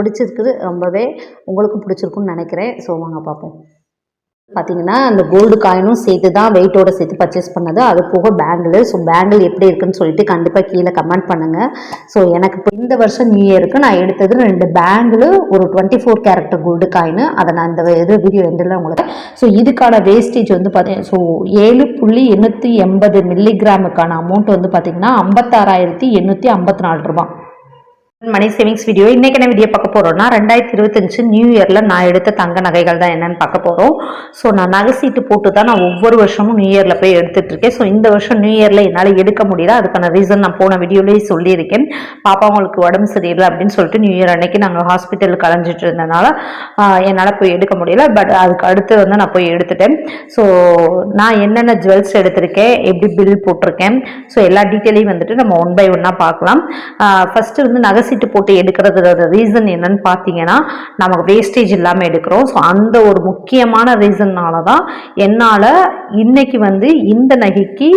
பிடிச்சிருக்குது ரொம்பவே உங்களுக்கும் பிடிச்சிருக்குன்னு நினைக்கிறேன். ஸோ வாங்க பார்ப்போம். பார்த்தீங்கன்னா அந்த கோல்டு காயினும் சேர்த்து தான் வெயிட்டோட சேர்த்து பர்ச்சேஸ் பண்ணது. அது போக பேங்கிள் ஸோ பேங்கிள் எப்படி இருக்குன்னு சொல்லிட்டு கண்டிப்பாக கீழே கமெண்ட் பண்ணுங்கள் ஸோ எனக்கு இப்போ இந்த வருஷம் நியூ இயருக்கு நான் எடுத்தது ரெண்டு பேங்கிள் ஒரு twenty four character gold coin அதை நான் இந்த இது வீடியோ எண்டில் உங்களுக்கு ஸோ இதுக்கான வேஸ்டேஜ் வந்து பார்த்தீங்கன்னா ஸோ ஏழு புள்ளி எண்ணூற்றி எண்பது மில்லிகிராமுக்கான அமௌண்ட் வந்து பார்த்தீங்கன்னா ஐம்பத்தாறாயிரத்தி எண்ணூற்றி ஐம்பத்தி நாலு ரூபாய். மணி சேவிங்ஸ் வீடியோ இன்னைக்கு என்ன வீடியோ பார்க்க போகிறோம்னா ரெண்டாயிரத்தி இருபத்தஞ்சு நியூ இயரில் நான் எடுத்த தங்க நகைகள் தான் என்னென்னு பார்க்க போகிறோம் ஸோ நான் நகை சீட்டு போட்டு தான் நான் ஒவ்வொரு வருஷமும் நியூ இயரில் போய் எடுத்துகிட்டு இருக்கேன். ஸோ இந்த வருஷம் நியூ இயர்ல என்னால் எடுக்க முடியல. அதுக்கான ரீசன் நான் போன வீடியோலேயே சொல்லியிருக்கேன். பாப்பா அவங்களுக்கு உடம்பு சரியில்லை அப்படின்னு சொல்லிட்டு நியூ இயர் அன்னைக்கு நாங்கள் ஹாஸ்பிட்டலுக்கு கலைஞ்சிட்டு இருந்தனால என்னால் போய் எடுக்க முடியல. பட் அதுக்கு அடுத்து வந்து நான் போய் எடுத்துட்டேன். ஸோ நான் என்னென்ன ஜுவல்ஸ் எடுத்திருக்கேன் எப்படி பில் போட்டிருக்கேன். ஸோ எல்லா டீட்டெயிலையும் வந்துட்டு நம்ம ஒன் பை ஒன்னாக பார்க்கலாம். ஃபஸ்ட்டு வந்து நகை சீட்டு போட்டு எடுக்கிறது ரீசன் என்னன்னு பார்த்தீங்கன்னா நமக்கு வேஸ்டேஜ் இல்லாமல் எடுக்கிறோம். ஸோ அந்த ஒரு முக்கியமான ரீசன்னால தான் என்னால் இன்னைக்கு வந்து இந்த நகைக்கு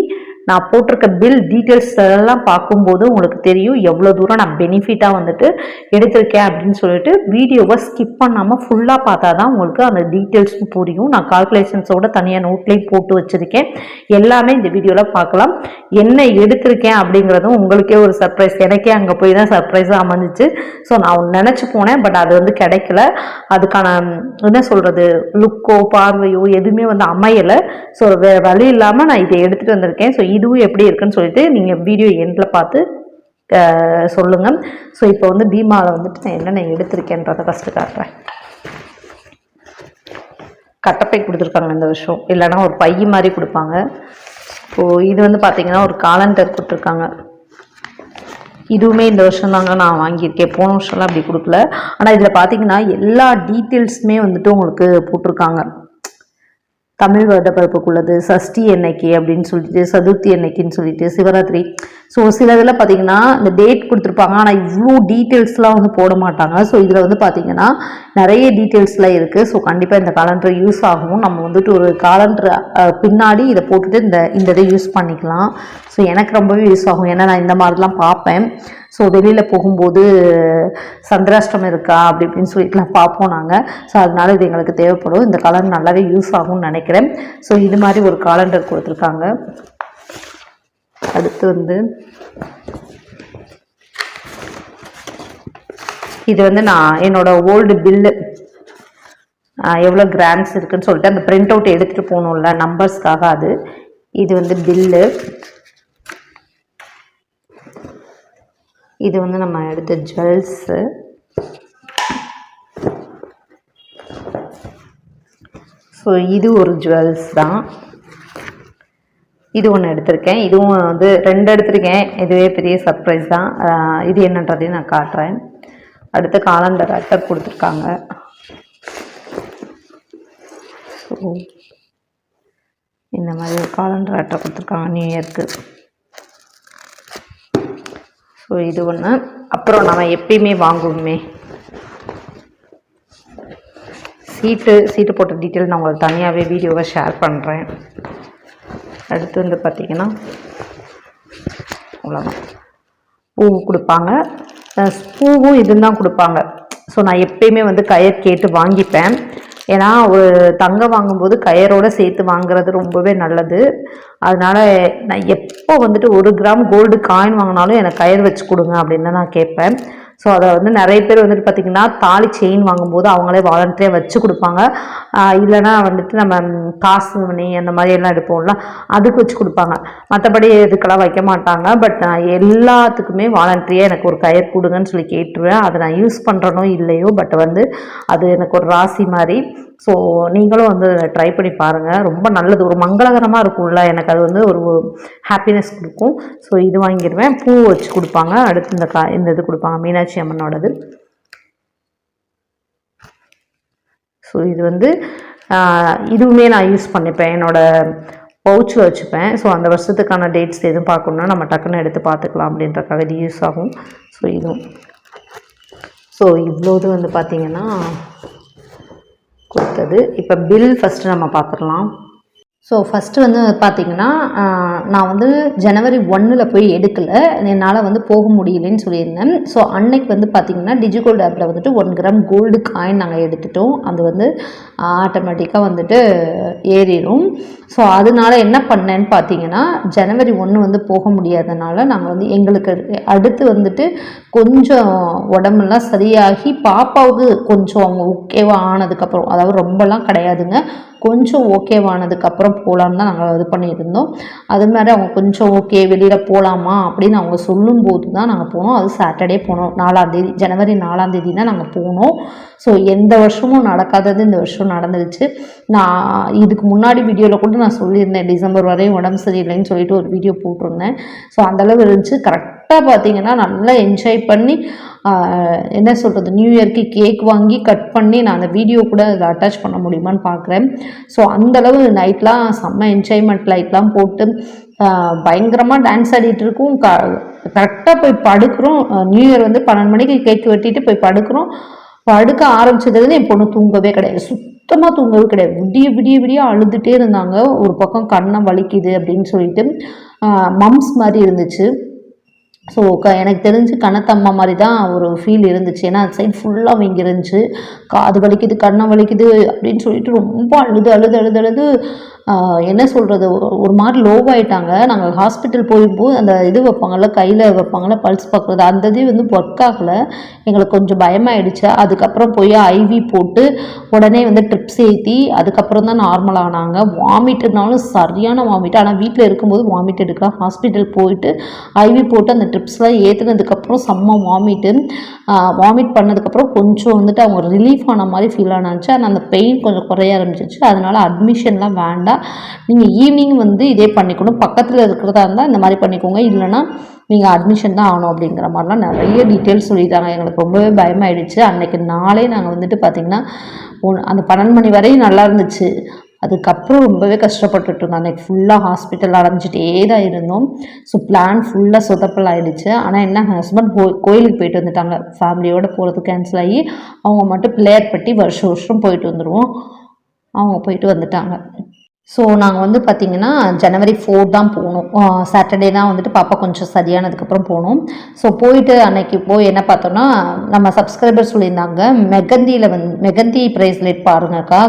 நான் போட்டிருக்க பில் டீட்டெயில்ஸ் எல்லாம் பார்க்கும்போது உங்களுக்கு தெரியும் எவ்வளோ தூரம் நான் பெனிஃபிட்டாக வந்துட்டு எடுத்திருக்கேன் அப்படின்னு சொல்லிட்டு வீடியோவை ஸ்கிப் பண்ணாமல் ஃபுல்லாக பார்த்தா தான் உங்களுக்கு அந்த டீட்டெயில்ஸும் புரியும். நான் கால்குலேஷன்ஸோட தனியாக நோட்லேயும் போட்டு வச்சுருக்கேன். எல்லாமே இந்த வீடியோவில் பார்க்கலாம். என்ன எடுத்திருக்கேன் அப்படிங்கிறதும் உங்களுக்கே ஒரு சர்ப்ரைஸ் எனக்கே அங்கே போய் தான் சர்ப்ரைஸாக அமைஞ்சிச்சு. ஸோ நான் நினச்சி போனேன் பட் அது வந்து கிடைக்கல. அதுக்கான என்ன சொல்கிறது லுக்கோ பார்வையோ எதுவுமே வந்து அமையலை. ஸோ வேறு வழி இல்லாமல் நான் இதை எடுத்துகிட்டு வந்திருக்கேன். ஸோ இதுவும் எப்படி இருக்குன்னு சொல்லிட்டு நீங்கள் வீடியோ எண்டில் பார்த்து சொல்லுங்கள் ஸோ இப்போ வந்து பீமாவில் வந்துட்டு நான் என்னென்ன எடுத்திருக்கேன்றதை ஃபஸ்ட்டு காட்டுறேன். கட்டப்பை கொடுத்துருக்காங்க இந்த வருஷம் இல்லைன்னா ஒரு பை மாதிரி கொடுப்பாங்க. ஸோ இது வந்து பார்த்தீங்கன்னா ஒரு காலண்டர் கொடுத்துருக்காங்க. இதுவுமே இந்த வருஷம் தாங்க நான் வாங்கியிருக்கேன். போன வருஷம்லாம் அப்படி கொடுக்கல. ஆனால் இதில் பார்த்தீங்கன்னா எல்லா டீட்டெயில்ஸுமே வந்துட்டு உங்களுக்கு போட்டிருக்காங்க. தமிழ் வருடப்பிறப்புக்குள்ளது சஷ்டி என்னைக்கு அப்படின்னு சொல்லிட்டு சதுர்த்தி என்னைக்குன்னு சொல்லிட்டு சிவராத்திரி. ஸோ சில இதில் பார்த்தீங்கன்னா இந்த டேட் கொடுத்துருப்பாங்க. ஆனால் இவ்வளோ டீட்டெயில்ஸ்லாம் வந்து போட மாட்டாங்க. ஸோ இதில் வந்து பார்த்தீங்கன்னா நிறைய டீட்டெயில்ஸ்லாம் இருக்குது ஸோ கண்டிப்பாக இந்த காலண்டர் யூஸ் ஆகும். நம்ம வந்துட்டு ஒரு காலண்டர் பின்னாடி இதை போட்டுட்டு இந்த இந்த இதை யூஸ் பண்ணிக்கலாம். ஸோ எனக்கு ரொம்பவே யூஸ் ஆகும். ஏன்னா நான் இந்த மாதிரிலாம் பார்ப்பேன். ஸோ வெளியில் போகும்போது சந்திராஷ்டமம் இருக்கா? அப்படி இப்படின்னு சொல்லிட்டுலாம் பார்ப்போம் நாங்கள் ஸோ அதனால இது எங்களுக்கு தேவைப்படும். இந்த காலண்டர் நல்லாவே யூஸ் ஆகும்னு நினைக்கிறேன். ஸோ இது மாதிரி ஒரு காலண்டர் கொடுத்துருக்காங்க. அடுத்து வந்து இது வந்து நான் என்னோடய ஓல்டு பில்லு எவ்வளோ கிராம்ஸ் இருக்குதுன்னு சொல்லிட்டு அந்த பிரிண்ட் அவுட் எடுத்துகிட்டு போகணும்ல நம்பர்ஸ்க்காக அது. இது வந்து பில்லு இது வந்து நம்ம எடுத்த ஜுவல்ஸு ஸோ இது ஒரு ஜுவல்ஸ் தான். இது ஒன்று எடுத்திருக்கேன். இதுவும் வந்து ரெண்டு எடுத்திருக்கேன். இதுவே பெரிய சர்ப்ரைஸ் தான். இது என்னன்றதையும் நான் காட்டுறேன். அடுத்து காலண்டர் அட்டை கொடுத்துருக்காங்க. ஸோ இந்த மாதிரி ஒரு காலண்டர் அட்டை கொடுத்துருக்காங்க. நியூ இயர்க்கு ஸோ இது ஒன்று அப்புறம் நம்ம எப்பயுமே வாங்குவோமே. சீட்டு சீட்டு போட்ட டீட்டெயில் நான் உங்களுக்கு தனியாகவே வீடியோவை ஷேர் பண்ணுறேன் அடுத்து வந்து பார்த்திங்கன்னா அவ்வளோதான் பூ கொடுப்பாங்க. பூவும் இதுவும் தான் கொடுப்பாங்க. ஸோ நான் எப்பயுமே வந்து கயர் கேட்டு வாங்கிப்பேன். ஏன்னா ஒரு தங்கம் வாங்கும்போது கயரோடு சேர்த்து வாங்குறது ரொம்பவே நல்லது. அதனால் நான் எப்போ வந்துட்டு ஒரு கிராம் கோல்டு காயின் வாங்கினாலும் எனக்கு கயர் வச்சு கொடுங்க அப்படின்னு தான் நான் கேட்பேன். ஸோ அதை வந்து நிறைய பேர் வந்துட்டு பார்த்திங்கன்னா தாலி செயின் வாங்கும்போது அவங்களே வாலண்டரியாக வச்சு கொடுப்பாங்க. இல்லைனா இல்லைன்னா வந்துட்டு நம்ம காசு மணி அந்த மாதிரி எல்லாம் எடுப்போம்ல அதுக்கு வச்சு கொடுப்பாங்க. மற்றபடி இதுக்கெல்லாம் வைக்க மாட்டாங்க. பட் நான் எல்லாத்துக்குமே வாலண்டரியாக எனக்கு ஒரு கயர் கொடுங்கன்னு சொல்லி கேட்டுருவேன். அதை நான் யூஸ் பண்ணுறனோ இல்லையோ பட் வந்து அது எனக்கு ஒரு ராசி மாதிரி. ஸோ நீங்களும் வந்து ட்ரை பண்ணி பாருங்கள் ரொம்ப நல்லது. ஒரு மங்களகரமாக இருக்கும்ல. எனக்கு அது வந்து ஒரு ஹாப்பினஸ் கொடுக்கும். ஸோ இது வாங்கிடுவேன். பூ வச்சு கொடுப்பாங்க. அடுத்து இந்த கா இந்த இது கொடுப்பாங்க. மீனாட்சி அம்மனோடது. ஸோ இது வந்து இதுவுமே நான் யூஸ் பண்ணிப்பேன். என்னோடய பவுச்சில் வச்சுப்பேன். ஸோ அந்த வருஷத்துக்கான டேட்ஸ் எதுவும் பார்க்கணுன்னா நம்ம டக்குன்னு எடுத்து பார்த்துக்கலாம் அப்படின்றக்காக இது யூஸ் ஆகும். ஸோ இதுவும். ஸோ இவ்வளோது வந்து பார்த்திங்கன்னா கொடுத்தது. இப்போ பில் ஃபஸ்ட்டு நம்ம பார்த்துடலாம். ஸோ ஃபஸ்ட்டு வந்து பார்த்தீங்கன்னா நான் வந்து ஜனவரி ஒன்றில் போய் எடுக்கலை. என்னால் வந்து போக முடியலன்னு சொல்லியிருந்தேன். ஸோ அன்னைக்கு வந்து பார்த்தீங்கன்னா டிஜிகோல்டு ஆப்பில் வந்துட்டு ஒன் கிராம் கோல்டு காயின் நாங்கள் எடுத்துட்டோம். அது வந்து ஆட்டோமேட்டிக்காக வந்துட்டு ஏறிடும். ஸோ அதனால என்ன பண்ணேன்னு பார்த்தீங்கன்னா ஜனவரி ஒன்று வந்து போக முடியாதனால நாங்கள் வந்து எங்களுக்கு அடுத்து வந்துட்டு கொஞ்சம் உடம்பெல்லாம் சரியாகி பாப்பாவுக்கு கொஞ்சம் அவங்க ஓகேவா ஆனதுக்கப்புறம் அதாவது ரொம்பலாம் கிடையாதுங்க. கொஞ்சம் ஓகேவானதுக்கப்புறம் போகலான்னு தான் நாங்கள் இது பண்ணியிருந்தோம். அது மாதிரி அவங்க கொஞ்சம் ஓகே வெளியில் போகலாமா அப்படின்னு அவங்க சொல்லும்போது தான் நாங்கள் போனோம். அது சாட்டர்டே போனோம். நாலாந்தேதி ஜனவரி நாலாந்தேதி தான் நாங்கள் போனோம். ஸோ எந்த வருஷமும் நடக்காதது இந்த வருஷம் நடந்துருச்சு. நான் இதுக்கு முன்னாடி வீடியோவில் கூட நான் சொல்லியிருந்தேன். டிசம்பர் வரையும் உடம்பு சரியில்லைன்னு சொல்லிட்டு ஒரு வீடியோ போட்டிருந்தேன். ஸோ அந்தளவு இருந்துச்சு. கரெக்டாக பார்த்தீங்கன்னா நல்லா என்ஜாய் பண்ணி என்ன சொல்கிறது நியூ இயர்க்கு கேக் வாங்கி கட் பண்ணி நான் அந்த வீடியோ கூட அதில் அட்டாச் பண்ண முடியுமான்னு பார்க்குறேன் ஸோ அந்தளவு நைட்லாம் செம்ம என்ஜாய்மெண்ட் லைட்லாம் போட்டு பயங்கரமாக டான்ஸ் ஆடிட்டு இருக்கோம். க கரெக்டாக போய் படுக்கிறோம். நியூ இயர் வந்து பன்னெண்டு மணிக்கு கேக் வெட்டிட்டு போய் படுக்கிறோம். படுக்க ஆரம்பிச்சதுலேருந்து என் பொண்ணு தூங்கவே கிடையாது. சுத்தமாக தூங்கவே கிடையாது. விடிய விடிய விடிய அழுதுகிட்டே இருந்தாங்க. ஒரு பக்கம் கண்ணை வலிக்குது அப்படின்னு சொல்லிட்டு மம்ஸ் மாதிரி இருந்துச்சு. ஸோ க எனக்கு தெரிஞ்சு கணத்தம்மா மாதிரி தான் ஒரு ஃபீல் இருந்துச்சு. ஏன்னா அந்த சைடு ஃபுல்லாக அவங்க இருந்துச்சு காது வலிக்குது கண்ணை வலிக்குது அப்படின்னு சொல்லிட்டு ரொம்ப அழுது அழுது அழுது அழுது என்ன சொல்கிறது ஒரு மாதிரி லோவாயிட்டாங்க நாங்கள் ஹாஸ்பிட்டல் போகும்போது அந்த இது வைப்பாங்கல்ல கையில் வைப்பாங்கல்ல பல்ஸ் பார்க்குறது அந்த இது வந்து ஒர்க் ஆகலை. எங்களுக்கு கொஞ்சம் பயமாயிடுச்சு. அதுக்கப்புறம் போய் ஐவி போட்டு உடனே வந்து ட்ரிப்ஸ் ஏற்றி அதுக்கப்புறம் தான் நார்மல் ஆனாங்க. வாமிட்னாலும் சரியான வாமிட் ஆனால் வீட்டில் இருக்கும்போது வாமிட் எடுக்கலாம் ஹாஸ்பிட்டல் போயிட்டு ஐவி போட்டு அந்த ட்ரிப்ஸ்லாம் ஏற்றுனதுக்கப்புறம் செம்ம வாமிட்டு வாமிட் பண்ணதுக்கப்புறம் கொஞ்சம் வந்துட்டு அவங்க ரிலீஃப் ஆன மாதிரி ஃபீல் ஆனாச்சு ஆனால் அந்த பெயின் கொஞ்சம் குறைய ஆரம்பிச்சிச்சு அதனால் அட்மிஷன்லாம் வேண்டாம். நீங்கள் ஈவினிங் வந்து இதே பண்ணிக்கணும். பக்கத்தில் இருக்கிறதா இருந்தால் இந்த மாதிரி பண்ணிக்கோங்க. இல்லைன்னா நீங்கள் அட்மிஷன் தான் ஆகணும் அப்படிங்கிற மாதிரிலாம் நிறைய டீட்டெயில்ஸ் சொல்லிட்டாங்க. எங்களுக்கு ரொம்பவே பயமாயிடுச்சு. அன்னைக்கு நாளே நாங்கள் வந்துட்டு பார்த்திங்கன்னா ஒன்- அந்த பன்னெண்டு மணி வரையும் நல்லா இருந்துச்சு. அதுக்கப்புறம் ரொம்பவே கஷ்டப்பட்டுட்டு இருந்தோம் அன்றைக்கி ஃபுல்லாக ஹாஸ்பிட்டல் அடைஞ்சிட்டே தான் இருந்தோம். ஸோ பிளான் ஃபுல்லாக சொதப்பல் ஆயிடுச்சு. ஆனால் என்ன ஹஸ்பண்ட் கோ கோயிலுக்கு போயிட்டு வந்துட்டாங்க. ஃபேமிலியோடு போகிறது கேன்சல் ஆகி அவங்க மட்டும் பிள்ளையார்பட்டி வருஷம் வருஷம் போயிட்டு வந்துடுவோம் அவங்க போயிட்டு வந்துட்டாங்க. ஸோ நாங்கள் வந்து பார்த்திங்கன்னா ஜனவரி ஃபோர் தான் போனோம். சாட்டர்டே தான் வந்துட்டு பாப்பா கொஞ்சம் சரியானதுக்கப்புறம் போனோம். ஸோ போயிட்டு அன்னைக்கு போய் என்ன பார்த்தோன்னா நம்ம சப்ஸ்கிரைபர் சொல்லியிருந்தாங்க மெகந்தியில் வந்து மெகந்தி ப்ரைஸ்லெட் பாருங்கக்கா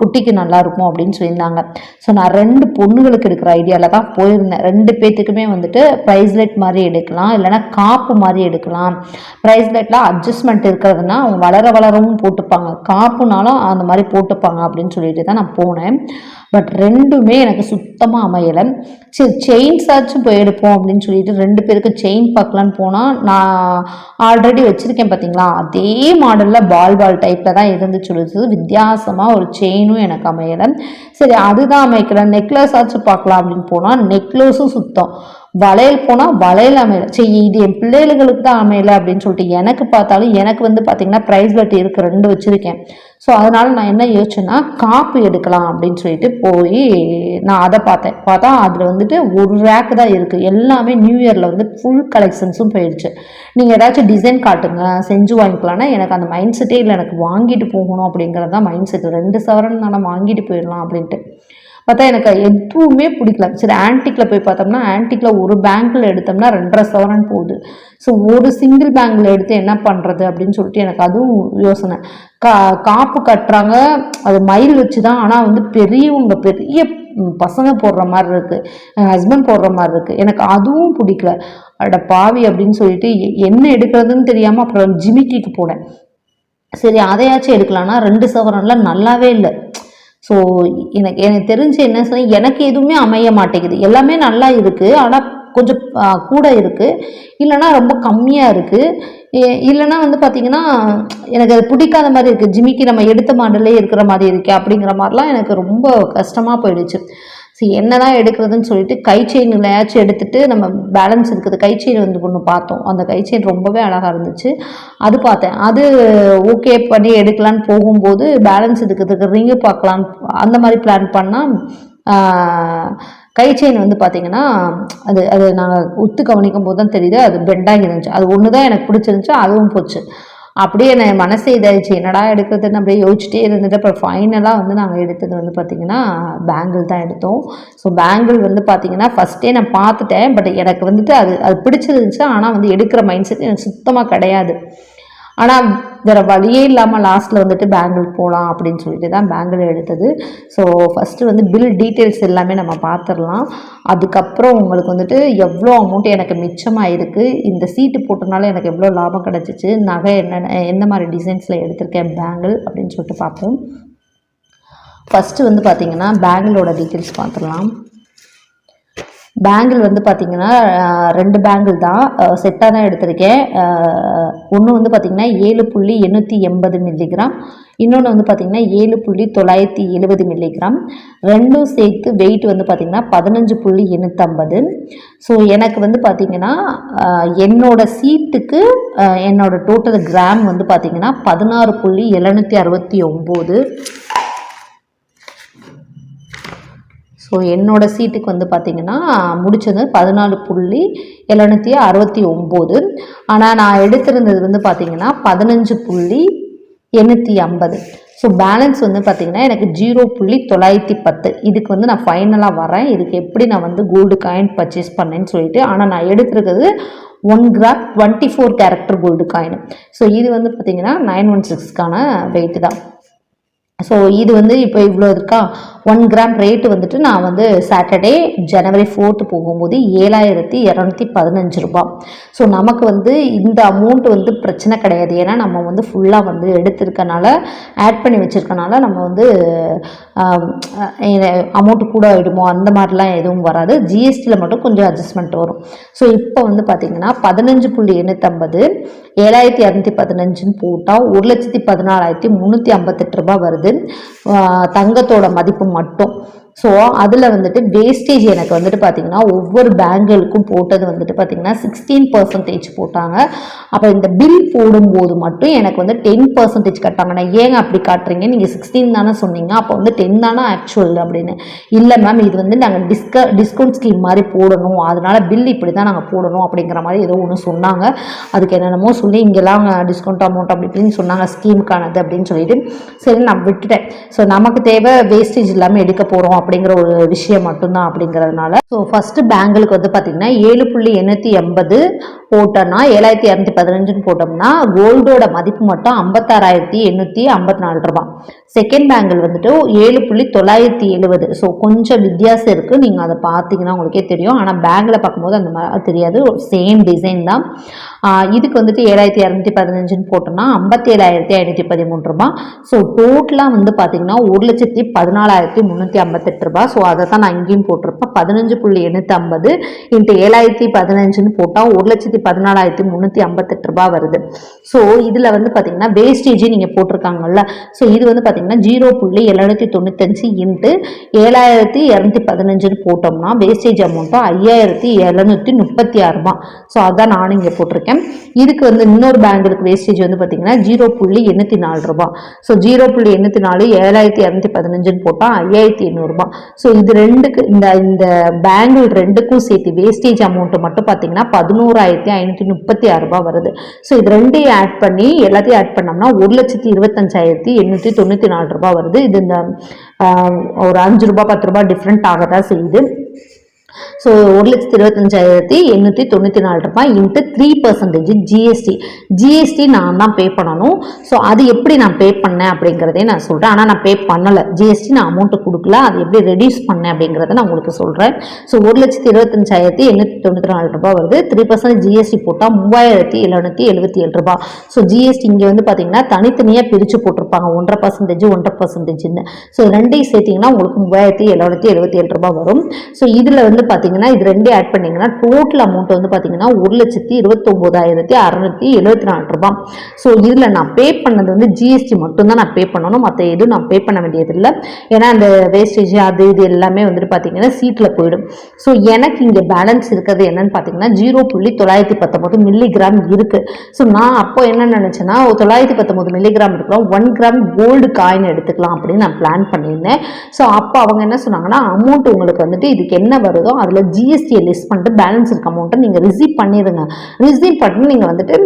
குட்டிக்கு நல்லா இருக்கும் அப்படின்னு சொல்லியிருந்தாங்க. ஸோ நான் ரெண்டு பொண்ணுங்களுக்கு எடுக்கிற ஐடியாவில் தான் போயிருந்தேன். ரெண்டு பேர்த்துக்குமே வந்துட்டு ப்ரைஸ்லெட் மாதிரி எடுக்கலாம் இல்லைன்னா காப்பு மாதிரி எடுக்கலாம். ப்ரைஸ்லெட்லாம் அட்ஜஸ்ட்மெண்ட் இருக்கிறதுனா அவங்க வளர வளரவும் போட்டுப்பாங்க. காப்புனாலும் அந்த மாதிரி போட்டுப்பாங்க அப்படின்னு சொல்லிட்டு தான் நான் போனேன். பட் ரெண்டுமே எனக்கு சுத்தமாக அமையலை. சரி செயின்ஸாச்சும் போய் எடுப்போம் அப்படின்னு சொல்லிட்டு ரெண்டு பேருக்கு செயின் பார்க்கலான்னு போனால் நான் ஆல்ரெடி வச்சுருக்கேன் பார்த்தீங்களா அதே மாடலில் பால் பால் டைப்பில் தான் இருந்துச்சு. இருந்துச்சு வித்தியாசமாக ஒரு செயின் செயினும் எனக்கு அமையலை. சரி அதுதான் அமைக்கிறேன் நெக்லஸ் ஆச்சு பார்க்கலாம் அப்படின்னு போனால் நெக்லஸும் சுத்தம். வளையல் போனால் வளையல் அமையல. சரி இது என் பிள்ளைகளுக்கு தான் அமையலை அப்படின்னு சொல்லிட்டு எனக்கு பார்த்தாலும் எனக்கு வந்து பார்த்தீங்கன்னா ப்ரைஸ்லெட் இருக்கு ரெண்டு வச்சுருக்கேன். ஸோ அதனால் நான் என்ன யோசிச்சேன்னா காப்பு எடுக்கலாம் அப்படின்னு சொல்லிட்டு போய் நான் அதை பார்த்தேன். பார்த்தா அதில் வந்துட்டு ஒரு ரேக்கு தான் இருக்குது எல்லாமே நியூ இயரில் வந்து ஃபுல் கலெக்ஷன்ஸும் போயிடுச்சு. நீங்கள் ஏதாச்சும் டிசைன் காட்டுங்க செஞ்சு வாங்கிக்கலாம்னா எனக்கு அந்த மைண்ட் செட்டே இல்லை. எனக்கு வாங்கிட்டு போகணும் அப்படிங்கிறது தான் மைண்ட் செட் ரெண்டு சவரன் தானே வாங்கிட்டு போயிடலாம் அப்படின்ட்டு. பார்த்தா எனக்கு எதுவுமே பிடிக்கல. சரி ஆன்டிக்கில் போய் பார்த்தோம்னா ஆன்டிக்கில் ஒரு பேங்கில் எடுத்தோம்னா ரெண்டரை சவரன் போகுது. ஸோ ஒரு சிங்கிள் பேங்கில் எடுத்து என்ன பண்ணுறது அப்படின்னு சொல்லிட்டு எனக்கு அதுவும் யோசனை. கா காப்பு கட்டுறாங்க. அது மயில் வச்சு தான் ஆனால் வந்து பெரியவங்க பெரிய பசங்க போடுற மாதிரி இருக்குது என் ஹஸ்பண்ட் போடுற மாதிரி இருக்குது எனக்கு அதுவும் பிடிக்கல. அட பாவி அப்படின்னு சொல்லிட்டு எ- என்ன எடுக்கிறதுன்னு தெரியாமல் அப்புறம் ஜிமிக்கிக்கு போனேன். சரி அதையாச்சும் எடுக்கலாம்னா ரெண்டு சவரன்லாம் நல்லாவே இல்லை. ஸோ எனக்கு எனக்கு தெரிஞ்சு என்ன சொன்ன எனக்கு எதுவுமே அமைய மாட்டேங்குது. எல்லாமே நல்லா இருக்குது ஆனால் கொஞ்சம் கூட இருக்குது இல்லைன்னா ரொம்ப கம்மியாக இருக்குது இல்லைன்னா வந்து பார்த்திங்கன்னா எனக்கு அது பிடிக்காத மாதிரி இருக்குது ஜிமிக்கி நம்ம எடுத்த மாடலே இருக்கிற மாதிரி இருக்கே அப்படிங்கிற மாதிரிலாம் எனக்கு ரொம்ப கஷ்டமாக போயிடுச்சு. ஸோ என்னதான் எடுக்கிறதுன்னு சொல்லிட்டு கை செயின்லையாச்சும் எடுத்துட்டு நம்ம பேலன்ஸ் இருக்குது. கை செயின் வந்து ஒன்று பார்த்தோம். அந்த கை செயின் ரொம்பவே அழகாக இருந்துச்சு. அது பார்த்தேன். அது ஓகே பண்ணி எடுக்கலான்னு போகும்போது பேலன்ஸ் இருக்கிறதுக்கு ரிங்கு பார்க்கலாம். அந்த மாதிரி பிளான் பண்ணால் கை செயின் வந்து பார்த்தீங்கன்னா அது அது நாங்கள் உத்து கவனிக்கும் போது தான் தெரியுது. அது பெண்டாகி இருந்துச்சு. அது ஒன்று தான் எனக்கு பிடிச்சிருந்துச்சு. அதுவும் போச்சு. அப்படியே என் மனசே இதாகிடுச்சு என்னடா எடுக்கிறதுன்னு அப்படியே யோசிச்சுட்டே இருந்துட்டு அப்புறம் ஃபைனலாக வந்து நாங்கள் எடுத்தது வந்து பார்த்திங்கன்னா பேங்கிள் தான் எடுத்தோம். ஸோ பேங்கிள் வந்து பார்த்திங்கன்னா ஃபஸ்ட்டே நான் பார்த்துட்டேன். பட் எனக்கு வந்துட்டு அது அது பிடிச்சிருந்துச்சு. ஆனால் வந்து எடுக்கிற மைண்ட் செட் எனக்கு சுத்தமாக கிடையாது. ஆனால் வேறு வழியே இல்லாமல் லாஸ்ட்டில் வந்துட்டு பேங்கிள் போகலாம் அப்படின்னு சொல்லிட்டு தான் பேங்கிள் எடுத்தது. ஸோ ஃபஸ்ட்டு வந்து பில் டீட்டெயில்ஸ் எல்லாமே நம்ம பார்த்துடலாம் அதுக்கப்புறம் உங்களுக்கு வந்துட்டு எவ்வளோ அமௌண்ட் எனக்கு மிச்சமாக இருக்குது இந்த சீட்டு போட்டனால எனக்கு எவ்வளோ லாபம் கிடச்சிச்சு? நகை என்னென்ன எந்த மாதிரி டிசைன்ஸில் எடுத்திருக்கேன் பேங்கிள் அப்படின்னு சொல்லிட்டு பார்ப்போம். ஃபஸ்ட்டு வந்து பார்த்திங்கன்னா பேங்கிளோட டீட்டெயில்ஸ் பார்த்துடலாம் பேங்கிள் வந்து பார்த்திங்கன்னா ரெண்டு பேங்கிள் தான். செட்டாக தான் எடுத்திருக்கேன். ஒன்று வந்து பார்த்திங்கன்னா ஏழு புள்ளி எண்ணூற்றி எண்பது மில்லிகிராம் இன்னொன்று வந்து பார்த்திங்கன்னா ஏழு புள்ளி தொள்ளாயிரத்தி எழுபது மில்லிகிராம் ரெண்டும் சேர்த்து வெயிட் வந்து பார்த்திங்கன்னா பதினஞ்சு புள்ளி எண்ணூற்றம்பது ஸோ எனக்கு வந்து பார்த்திங்கன்னா என்னோடய சீட்டுக்கு என்னோடய டோட்டல் கிராம் வந்து பார்த்திங்கன்னா பதினாறு புள்ளி எழுநூற்றி அறுபத்தி ஒம்பது. ஸோ என்னோட சீட்டுக்கு வந்து பார்த்திங்கன்னா முடிச்சது பதினாலு புள்ளி எழுநூற்றி அறுபத்தி ஒம்பது. ஆனால் நான் எடுத்திருந்தது வந்து பார்த்திங்கன்னா பதினஞ்சு புள்ளி எண்ணூற்றி ஐம்பது. ஸோ பேலன்ஸ் வந்து பார்த்திங்கன்னா எனக்கு ஜீரோ புள்ளி தொள்ளாயிரத்தி பத்து. இதுக்கு வந்து நான் ஃபைனலாக வரேன். இதுக்கு எப்படி நான் வந்து கோல்டு காயின் பர்ச்சேஸ் பண்ணேன்னு சொல்லிட்டு. ஆனால் நான் எடுத்திருக்கிறது one gram twenty four character gold coin so இது வந்து பார்த்திங்கன்னா நைன் ஒன் சிக்ஸ்க்கான வெயிட் தான். ஸோ இது வந்து இப்போ இவ்வளோ இருக்கா? ஒன் கிராம் ரேட்டு வந்துட்டு நான் வந்து சாட்டர்டே ஜனவரி ஃபோர்த்து போகும்போது ஏழாயிரத்தி இரநூத்தி பதினஞ்சு ரூபா ஸோ நமக்கு வந்து இந்த அமௌண்ட் வந்து பிரச்சனை கிடையாது. ஏன்னா நம்ம வந்து ஃபுல்லாக வந்து எடுத்திருக்கனால ஆட் பண்ணி வச்சுருக்கனால நம்ம வந்து அமௌண்ட்டு கூட ஆகிடுமோ அந்த மாதிரிலாம் எதுவும் வராது. ஜிஎஸ்டியில் மட்டும் கொஞ்சம் அட்ஜஸ்ட்மெண்ட் வரும். ஸோ இப்போ வந்து பார்த்திங்கன்னா பதினஞ்சு புள்ளி எண்ணூற்றம்பது ஏழாயிரத்தி இரநூத்தி பதினஞ்சுன்னு போட்டால் ஒரு லட்சத்தி பதினாலாயிரத்தி முந்நூற்றி ஐம்பத்தெட்டு ரூபாய் வருது. தங்கத்தோட மதிப்பு மட்டும். ஸோ அதில் வந்துட்டு வேஸ்டேஜ் எனக்கு வந்துட்டு பார்த்திங்கன்னா ஒவ்வொரு பேங்குகளுக்கும் போட்டது வந்துட்டு பார்த்திங்கன்னா சிக்ஸ்டீன் பர்சன்டேஜ் போட்டாங்க. அப்போ இந்த பில் போடும்போது மட்டும் எனக்கு வந்து டென் பர்சன்டேஜ் கட்டாங்க. நான் ஏங்க அப்படி காட்டுறீங்க? நீங்கள் சிக்ஸ்டீன் தானே சொன்னீங்க. அப்போ வந்து டென் தானே ஆக்சுவல் அப்படின்னு. இல்லை மேம் இது வந்து நாங்கள் டிஸ்க டிஸ்கவுண்ட் ஸ்கீம் மாதிரி போடணும். அதனால பில் இப்படி தான் நாங்கள் போடணும் அப்படிங்கிற மாதிரி ஏதோ ஒன்று சொன்னாங்க. அதுக்கு என்னென்னமோ சொல்லி இங்கெல்லாம் டிஸ்கவுண்ட் அமௌண்ட் அப்படி இப்படின்னு சொன்னாங்க. ஸ்கீமுக்கானது அப்படின்னு சொல்லிட்டு. சரி நான் விட்டுட்டேன். ஸோ நமக்கு தேவை வேஸ்டேஜ் இல்லாமல் எடுக்க போகிறோம் அப்படிங்கிற ஒரு விஷயம் மட்டும்தான் அப்படிங்கிறதுனால. ஸோ ஃபஸ்ட்டு பேங்களுக்கு வந்து பார்த்திங்கன்னா ஏழு புள்ளி எண்ணூற்றி எண்பது போட்டோன்னா ஏழாயிரத்தி இரநூத்தி பதினஞ்சுன்னு போட்டோம்னா கோல்டோட மதிப்பு மட்டும் ஐம்பத்தாறாயிரத்தி எண்ணூற்றி ஐம்பத்தி நாலு ரூபா. செகண்ட் பேங்கிள் வந்துட்டு ஏழு புள்ளி தொள்ளாயிரத்தி எழுபது. ஸோ கொஞ்சம் வித்தியாசம் இருக்குது நீங்கள் அதை பார்த்தீங்கன்னா உங்களுக்கே தெரியும். ஆனால் பேங்கில் பார்க்கும்போது அந்த மாதிரி தெரியாது. சேம் டிசைன் தான். இதுக்கு வந்துட்டு ஏழாயிரத்தி இரநூத்தி பதினஞ்சுன்னு போட்டோம்னா ஐம்பத்தி ஏழாயிரத்தி ஐநூற்றி பதிமூணு ரூபாய் ஸோ டோட்டலாக வந்து பார்த்தீங்கன்னா ஒரு லட்சத்தி பதினாலாயிரத்தி முந்நூற்றி ஐம்பத்தெட்டு ரூபா. ஸோ அதை தான் நான் இங்கேயும் போட்டிருப்பேன். பதினஞ்சு புள்ளி எண்ணூற்றி ஐம்பது இன்ட்டு ஏழாயிரத்தி பதினஞ்சுன்னு போட்டால் ஒரு லட்சத்தி பதினாலாயிரத்தி முந்நூற்றி ஐம்பத்தெட்டு ரூபாய் வருது. ஸோ இதில் வந்து பார்த்தீங்கன்னா வேஸ்டேஜ் நீங்கள் போட்டிருக்காங்கல்ல. ஸோ இது வந்து பார்த்தீங்கன்னா ஜீரோ புள்ளி எழுநூற்றி தொண்ணூத்தஞ்சு இன்ட்டு ஏழாயிரத்தி இரநூத்தி பதினஞ்சுன்னு போட்டோம்னா வேஸ்டேஜ் அமௌண்ட்டும் ஐயாயிரத்தி எழுநூற்றி முப்பத்தி ஆறு ரூபா ஸோ அதான் நானும் இங்கே போட்டிருக்கேன். இதுக்கு வந்து இன்னொரு பேங்குக்கு வேஸ்டேஜ் வந்து பார்த்தீங்கன்னா ஜீரோ புள்ளி எண்ணூற்றி நாலு ரூபாய். ஸோ ஜீரோ புள்ளி எண்ணூற்றி நாலு ஏழாயிரத்தி இரநூத்தி பதினஞ்சுன்னு போட்டால் ஐயாயிரத்தி எண்ணூறுபா ஸோ இது ரெண்டுக்கு இந்த இந்த பேங்கிள் ரெண்டுக்கும் சேர்த்து வேஸ்டேஜ் அமௌண்ட்டு மட்டும் பார்த்தீங்கன்னா பதினோராயிரத்தி ஐநூற்றி முப்பத்தி ஆறு ரூபாய் வருது. ஸோ இது ரெண்டையும் ஆட் பண்ணி எல்லாத்தையும் ஆட் பண்ணோம்னா ஒரு லட்சத்தி இருபத்தஞ்சாயிரத்தி எண்ணூற்றி தொண்ணூற்றி நாலு ரூபாய் வருது. இது இந்த ஆஹ், ஒரு அஞ்சு ரூபாய் பத்து ரூபாய் டிஃப்ரெண்ட் ஆக தான் செய்யுது. ஸோ ஒரு லட்சத்தி இருபத்தஞ்சாயிரத்தி எண்ணூற்றி தொண்ணூற்றி நாலு ரூபாய் into three percentage GST GST நான் தான் பே பண்ணணும். ஸோ அது எப்படி நான் பே பண்ணேன் அப்படிங்கிறதே நான் சொல்கிறேன் ஆனால் நான் பே பண்ணலை. ஜிஎஸ்டி நான் அமௌண்ட்டு கொடுக்கல. அது எப்படி ரெடியூஸ் பண்ணேன் அப்படிங்கிறத நான் உங்களுக்கு சொல்கிறேன் ஸோ ஒரு லட்சத்தி இருபத்தஞ்சாயிரத்தி எண்ணூற்றி தொண்ணூற்றி நாலு ரூபாய் வருது. த்ரீ பர்சன்ட் ஜிஎஸ்டி போட்டால் மூவாயிரத்தி எழுநூற்றி எழுபத்தி ஏழு ரூபாய். ஸோ ஜிஎஸ்டி இங்கே வந்து பார்த்தீங்கன்னா தனித்தனியாக பிரித்து போட்டிருப்பாங்க. ஒன்றரை பர்சன்டேஜ் ஒன்றரை பர்சன்டேஜ்னு ஸோ ரெண்டையும் சேர்த்திங்கன்னா உங்களுக்கு மூவாயிரத்தி எழுநூற்றி எழுபத்தி ஏழு ரூபாய் வரும். ஸோ இதில் வந்து பார்த்தீங்கன்னா இது ரெண்டே ஆட் பண்ணிங்கன்னா டோட்டல் அமௌண்ட் வந்து பார்த்தீங்கன்னா ஒரு லட்சத்தி இருபத்தொம்போதாயிரத்தி அறநூற்றி எழுபத்தி நாலு ரூபாய். ஸோ இதில் நான் பே பண்ணது வந்து ஜிஎஸ்டி மட்டும்தான் நான் பே பண்ணணும். மற்ற எதுவும் நான் பே பண்ண வேண்டியதில்லை. ஏன்னா அந்த வேஸ்டேஜ் அது இது எல்லாமே வந்துட்டு பார்த்தீங்கன்னா சீட்டில் போயிடும். ஸோ எனக்கு இங்கே பேலன்ஸ் இருக்கிறது என்னன்னு பார்த்தீங்கன்னா ஜீரோ புள்ளி தொள்ளாயிரத்தி பத்தொம்போது மில்லிகிராம் இருக்குது ஸோ நான் அப்போ என்ன நினச்சேன்னா தொள்ளாயிரத்தி பத்தொம்போது மில்லிகிராம் இருக்கலாம் ஒன் கிராம் கோல்டு காயின் எடுத்துக்கலாம் அப்படின்னு நான் பிளான் பண்ணியிருந்தேன். ஸோ அப்போ அவங்க என்ன சொன்னாங்கன்னா அமௌண்ட் உங்களுக்கு வந்துட்டு இதுக்கு என்ன வருதோ அதில் ஜிஎஸ்டியை லெஸ் பண்ணிட்டு பேலன்ஸ் இருக்க அமௌண்ட்டை நீங்கள் ரிசீவ் பண்ணிடுங்க. ரிசீவ் பண்ணி நீங்கள் வந்துட்டு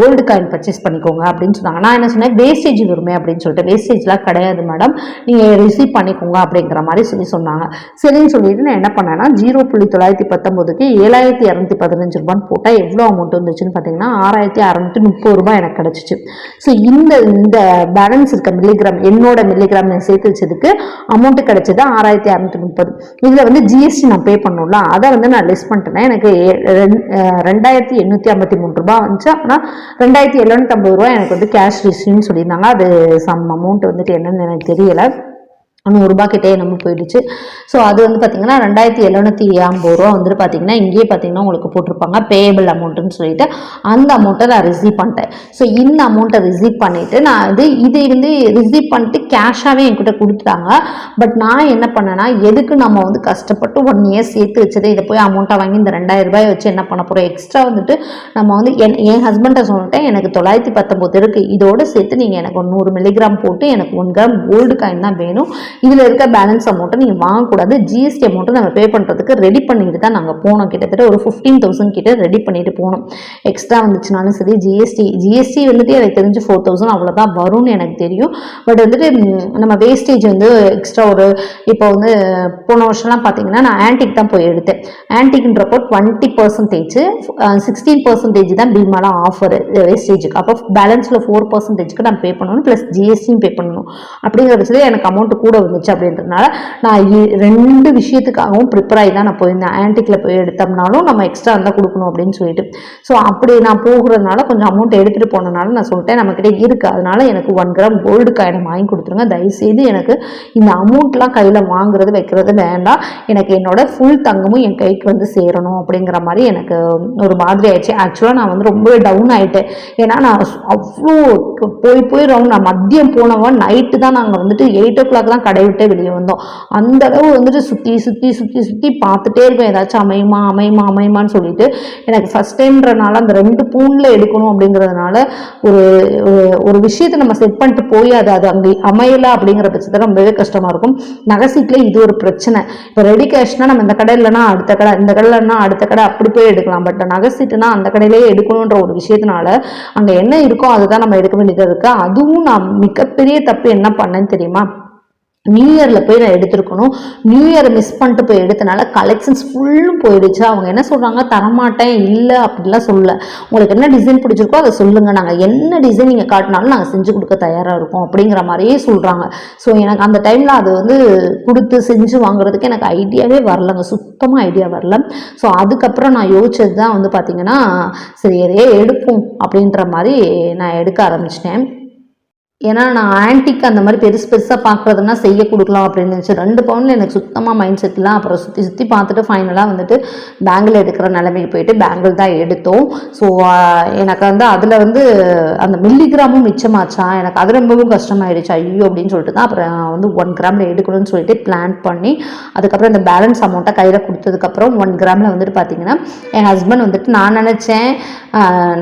கோல்டு காயின் பர்ச்சேஸ் பண்ணிக்கோங்க அப்படின்னு சொன்னாங்க. நான் என்ன சொன்னேன்? வேஸ்டேஜ் வருமே அப்படின்னு சொல்லிட்டு. வேஸ்டேஜ்லாம் கிடையாது மேடம் நீங்கள் ரிசீவ் பண்ணிக்கோங்க அப்படிங்கிற மாதிரி சொல்லி சொன்னாங்க. சரின்னு சொல்லிட்டு நான் என்ன பண்ணேன்னா ஜீரோ புள்ளி தொள்ளாயிரத்தி பத்தொம்போதுக்கு ஏழாயிரத்தி இரநூத்தி பதினஞ்சு ரூபான்னு போட்டால் எவ்வளோ அமௌண்ட் வந்துச்சுன்னு பார்த்தீங்கன்னா ஆறாயிரத்தி அறநூற்றி முப்பது ரூபாய் எனக்கு கிடச்சிச்சு. ஸோ இந்த இந்த பேலன்ஸ் இருக்க மில்லிகிராம் என்னோட மில்லிகிராம் சேர்த்து வச்சதுக்கு அமௌண்ட்டு கிடைச்சது ஆறாயிரத்தி அறநூற்றி முப்பது. இதில் வந்து ஜிஎஸ்டி நான் பே பண்ணணும்ல அதை வந்து நான் லிஸ்ட் பண்ணிட்டேன்னா எனக்கு ரெண்- ரெண்டாயிரத்தி எண்ணூற்றி ஐம்பத்தி மூணு ரூபாய் வந்துச்சு. ஆனால் ரெண்டாயிரத்தி எழுநூற்றம்பது ரூபாய் எனக்கு வந்து கேஷ் ரிசீவ்னு சொல்லியிருந்தாங்க. அது சம் அமௌண்ட் வந்துட்டு என்னன்னு எனக்கு தெரியலை. நூறுரூபா கிட்டே நம்ம போயிடுச்சு. ஸோ அது வந்து பார்த்தீங்கன்னா ரெண்டாயிரத்தி எழுநூற்றி ஐம்பது ரூபா வந்துட்டு பார்த்தீங்கன்னா இங்கேயே பார்த்தீங்கன்னா உங்களுக்கு போட்டிருப்பாங்க. பேயபிள் அமௌண்ட்டுன்னு சொல்லிட்டு அந்த அமௌண்ட்டை நான் ரிசீவ் பண்ணிட்டேன். ஸோ இந்த அமௌண்ட்டை ரிசீவ் பண்ணிவிட்டு நான் இது இதை வந்து ரிசீவ் பண்ணிட்டு கேஷாகவே என்கிட்ட கொடுத்துட்டாங்க. பட் நான் என்ன பண்ணேன்னா எதுக்கு நம்ம வந்து கஷ்டப்பட்டு ஒன் இயர் சேர்த்து வச்சது இதை போய் அமௌண்ட்டை வாங்கி இந்த ரெண்டாயிரம் ரூபாய் வச்சு என்ன பண்ண போகிறோம் எக்ஸ்ட்ரா வந்துட்டு நம்ம வந்து என் என் ஹஸ்பண்ட்டை சொல்லிட்டேன் எனக்கு தொள்ளாயிரத்தி பத்தொம்போது இருக்குது இதோடு சேர்த்து நீங்கள் எனக்கு ஒரு நூறு மில்லிகிராம் போட்டு எனக்கு ஒன் கிராம் கோல்டு காயின் தான் வேணும். இதில் இருக்க பேலன்ஸ் அமௌண்ட்டை நீங்கள் வாங்கக்கூடாது. ஜிஎஸ்டி அமௌண்ட்டை நம்ம பே பண்ணுறதுக்கு ரெடி பண்ணிட்டு தான் நாங்கள் போனோம். கிட்டத்தட்ட ஒரு ஃபிஃப்டீன் தௌசண்ட் கிட்ட ரெடி பண்ணிட்டு போனோம். எக்ஸ்ட்ரா வந்துச்சுனாலும் சரி ஜிஎஸ்டி ஜிஎஸ்டி வந்துட்டு எனக்கு தெரிஞ்சு ஃபோர் தௌசண்ட் அவ்வளோதான் வரும்னு எனக்கு தெரியும். பட் வந்துட்டு நம்ம வேஸ்டேஜ் வந்து எக்ஸ்ட்ரா ஒரு இப்போ வந்து போன வருஷம்லாம் பார்த்தீங்கன்னா நான் ஆன்டிக் தான் போய் எடுத்தேன். ஆன்டிக்ன்றப்போ டுவெண்ட்டி பர்சன்டேஜ் சிக்ஸ்டீன் பர்சன்டேஜ் தான் பீமால ஆஃபர் வேஸ்டேஜுக்கு அப்போ பேலன்ஸில் ஃபோர் பர்சன்டேஜ்க்கு நான் பே பண்ணணும் ப்ளஸ் ஜிஎஸ்டியும் பே பண்ணணும். அப்படிங்கிற பட்சத்தில் எனக்கு அமௌண்ட் கூட வந்துச்சு அப்படின்றதுனால நான் ரெண்டு விஷயத்துக்காகவும் ப்ரிப்பேர் ஆகி தான் நான் போயிருந்தேன். ஆன்டிக்கில் போய் எடுத்தோம்னாலும் நம்ம எக்ஸ்ட்ரா இருந்தால் கொடுக்கணும் அப்படின்னு சொல்லிட்டு. ஸோ அப்படி நான் போகிறதுனால கொஞ்சம் அமௌண்ட் எடுத்துகிட்டு போனனால நான் சொல்லிட்டேன் நம்மக்கிட்ட இருக்குது அதனால எனக்கு ஒன் கிராம் கோல்டு காயினை வாங்கி கொடுத்துருங்க. தயவுசெய்து எனக்கு இந்த அமௌண்ட்லாம் கையில் வாங்குறது வைக்கிறது வேண்டாம். எனக்கு என்னோட ஃபுல் தங்கமும் என் கைக்கு வந்து சேரணும் அப்படிங்கிற மாதிரி எனக்கு ஒரு மாதிரி ஆயிடுச்சு. ஆக்சுவலாக நான் வந்து ரொம்பவே டவுன் ஆகிட்டேன் ஏன்னா நான் அவ்வளோ போய் போய் ரவுண்ட் நான் மதியம் போனவன் நைட்டு தான் நாங்கள் வந்துட்டு எயிட் ஓ கிளாக் தான் கடை விட்டே வெளியே வந்தோம். அந்த அளவு வந்துட்டு சுற்றி சுற்றி சுற்றி சுற்றி பார்த்துட்டே இருப்பேன். ஏதாச்சும் அமையுமா அமையுமா அமையுமான்னு சொல்லிட்டு. எனக்கு ஃபஸ்ட் டைம்ன்றனால அந்த ரெண்டு பூனில் எடுக்கணும் அப்படிங்கிறதுனால ஒரு ஒரு- ஒரு விஷயத்தை நம்ம செட் பண்ணிட்டு போய் அது அது அங்கே அமையலை அப்படிங்கிற பட்சத்தில் ரொம்பவே கஷ்டமாக இருக்கும். நகைசீட்டில் இது ஒரு பிரச்சனை. இப்போ ரெடி கேஷ்னா நம்ம இந்த கடை இல்லைனா அடுத்த கடை இந்த கடை அடுத்த கடை அப்படி போய் எடுக்கலாம். பட் நகைசீட்டுனா அந்த கடையிலேயே எடுக்கணுன்ற ஒரு விஷயத்தினால அங்கே என்ன இருக்கோ அதுதான் நம்ம எடுக்க வேண்டியது இருக்குது அதுவும் நான் மிகப்பெரிய தப்பு என்ன பண்ணேன்னு தெரியுமா? நியூ இயரில் போய் நான் எடுத்திருக்கணும். நியூ இயரை மிஸ் பண்ணிட்டு போய் எடுத்தனால கலெக்ஷன்ஸ் ஃபுல்லும் போயிடுச்சு. அவங்க என்ன சொல்கிறாங்க தரமாட்டேன் இல்லை அப்படிலாம் சொல்லல. உங்களுக்கு என்ன டிசைன் பிடிச்சிருக்கோ அதை சொல்லுங்கள் நாங்கள் என்ன டிசைன் நீங்கள் காட்டினாலும் நாங்கள் செஞ்சு கொடுக்க தயாராக இருக்கோம் அப்படிங்கிற மாதிரியே சொல்கிறாங்க ஸோ எனக்கு அந்த டைமில் அது வந்து கொடுத்து செஞ்சு வாங்குறதுக்கு எனக்கு ஐடியாவே வரலங்க. சுத்தமாக ஐடியா வரல. ஸோ அதுக்கப்புறம் நான் யோசிச்சது தான் வந்து பார்த்திங்கன்னா சரி எதையே எடுப்போம் அப்படின்ற மாதிரி நான் எடுக்க ஆரம்பிச்சிட்டேன். ஏன்னா நான் ஆன்டிக் அந்த மாதிரி பெருசு பெருசாக பார்க்குறதுனா செய்ய கொடுக்கலாம் அப்படின்னு நினச்சி ரெண்டு பவுனில் எனக்கு சுத்தமாக மைண்ட் செட்லாம் அப்புறம் சுற்றி சுற்றி பார்த்துட்டு ஃபைனலாக வந்துட்டு பேங்கில் எடுக்கிற நிலைமைக்கு போயிட்டு பேங்கில் தான் எடுத்தோம். ஸோ எனக்கு வந்து அதில் வந்து அந்த மில்லிகிராமும் மிச்சமாச்சா? எனக்கு அது ரொம்பவும் கஷ்டமாயிடுச்சு. ஐயோ அப்படின்னு சொல்லிட்டு தான் அப்புறம் வந்து ஒன் கிராமில் எடுக்கணும்னு சொல்லிட்டு பிளான் பண்ணி அதுக்கப்புறம் இந்த பேலன்ஸ் அமௌண்ட்டை கையில் கொடுத்ததுக்கப்புறம் ஒன் கிராமில் வந்துட்டு பார்த்தீங்கன்னா என் ஹஸ்பண்ட் வந்துட்டு நான் நினச்சேன்